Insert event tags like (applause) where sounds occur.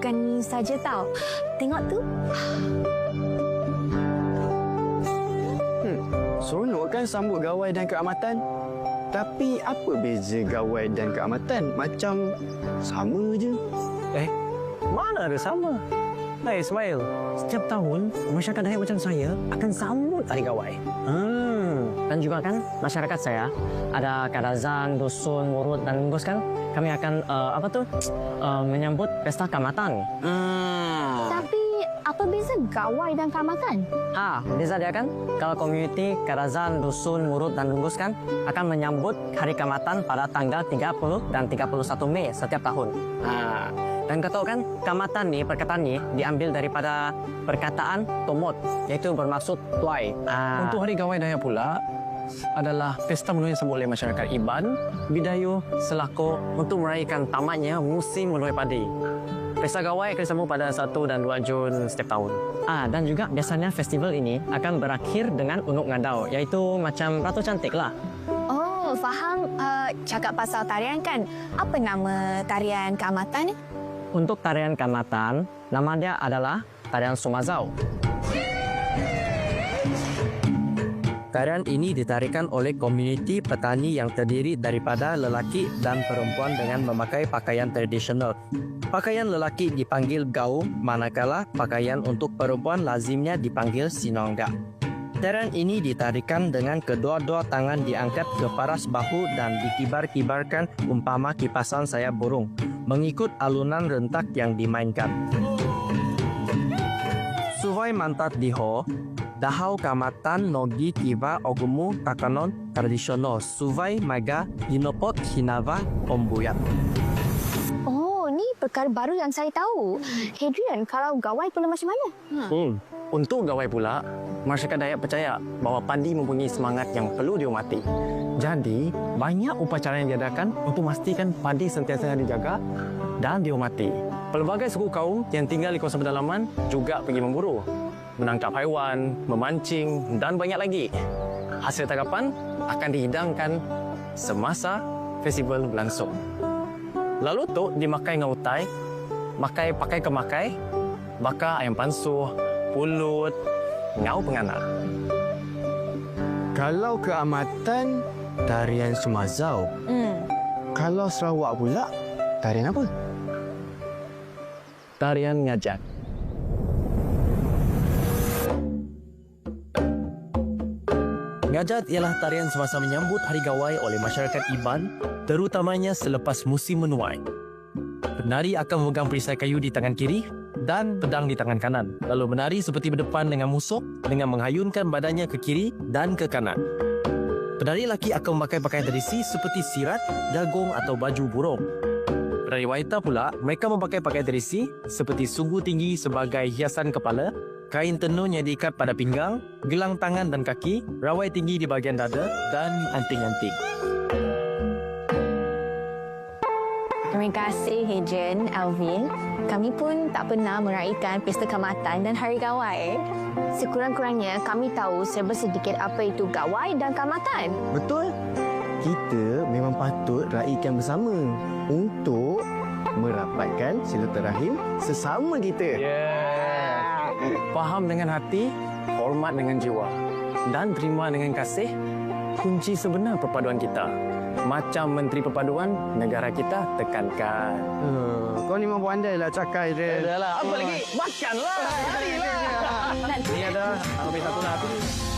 Bukan ni saja tau. Tengok tu. Seronok kan sambut gawai dan keamatan? Tapi apa beza gawai dan keamatan? Macam sama je. Mana ada sama? Hai Ismail, setiap tahun masyarakat Dayak macam saya akan sambut Hari Gawai. Hmm. Dan juga kan masyarakat saya ada Kadazan, Dusun, Murut dan Lunggus kan kami akan uh, apa tu uh, (tsk) menyambut pesta kamatan. Hmm. Tapi apa beza gawai dan keamatan? Ah, beza dia kan kalau komuniti Kadazan, Dusun, Murut dan Lunggus kan akan menyambut Hari Kamatan pada tanggal 30 dan 31 Mei setiap tahun. Ah, dan kau tahu kan, kamatan ni, perkataan ni diambil daripada perkataan tomot, iaitu bermaksud tuai. Ah, Untuk Hari Gawai Dayak pula adalah pesta menuai yang disambut oleh masyarakat Iban, Bidayu selaku untuk meraihkan tamatnya musim menuai padi. Pesta Gawai akan disambut pada 1 dan 2 Jun setiap tahun. Ah, dan juga biasanya festival ini akan berakhir dengan unuk ngadau, iaitu macam Ratu Cantik lah. Oh, faham. Uh, cakap pasal tarian kan. Apa nama tarian keamatan ni? Untuk tarian kamatan, nama dia adalah tarian Sumazau. Tarian ini ditarikan oleh komuniti petani yang terdiri daripada lelaki dan perempuan dengan memakai pakaian tradisional. Pakaian lelaki dipanggil gaum, manakala pakaian untuk perempuan lazimnya dipanggil sinongga. Tarian ini ditarikan dengan kedua-dua tangan diangkat ke paras bahu dan dikibar-kibarkan umpama kipasan sayap burung, mengikut alunan rentak yang dimainkan. Suvai mantat diho, dahau kamatan nogi kiva ogumu takanon tradisional suvai maga dinopot hinava ombuyat. Oh, ni perkara baru yang saya tahu. Hadrian, kalau gawai pula macam mana? Hmm. Untuk gawai pula, masyarakat Dayak percaya bahawa padi mempunyai semangat yang perlu dihormati. Jadi, banyak upacara yang diadakan untuk memastikan padi sentiasa dijaga dan dihormati. Pelbagai suku kaum yang tinggal di kawasan pedalaman juga pergi memburu, menangkap haiwan, memancing dan banyak lagi. Hasil tangkapan akan dihidangkan semasa festival berlangsung. Lalu tu dimakai dengan utai, makai pakai kemakai, bakar ayam pansuh, pulut, ngau pengana. Kalau keamatan, tarian Sumazau. Hmm. Kalau Sarawak pula, tarian apa? Tarian ngajak. Ngajat ialah tarian semasa menyambut Hari Gawai oleh masyarakat Iban, terutamanya selepas musim menuai. Penari akan memegang perisai kayu di tangan kiri dan pedang di tangan kanan, lalu menari seperti berdepan dengan musuh dengan menghayunkan badannya ke kiri dan ke kanan. Penari lelaki akan memakai pakaian tradisi seperti sirat, jagung atau baju burung. Penari wanita pula, mereka memakai pakaian tradisi seperti sungguh tinggi sebagai hiasan kepala, kain tenun yang diikat pada pinggang, gelang tangan dan kaki, rawai tinggi di bahagian dada dan anting-anting. Terima kasih Hadrian, Alvin. Kami pun tak pernah meraihkan Pesta Kamatan dan Hari Gawai. Sekurang-kurangnya kami tahu serba sedikit apa itu gawai dan kamatan. Betul. Kita memang patut raikan bersama untuk merapatkan silaturahim sesama kita. Yeah. Faham dengan hati, hormat dengan jiwa dan terima dengan kasih kunci sebenar perpaduan kita. Macam Menteri Perpaduan negara kita tekankan. Uh, kau ni memang pandai lah cakai, Ren. Dah lah, apa lagi? Makanlah. Harilah. Nanti Ni ada, ambil satu lah.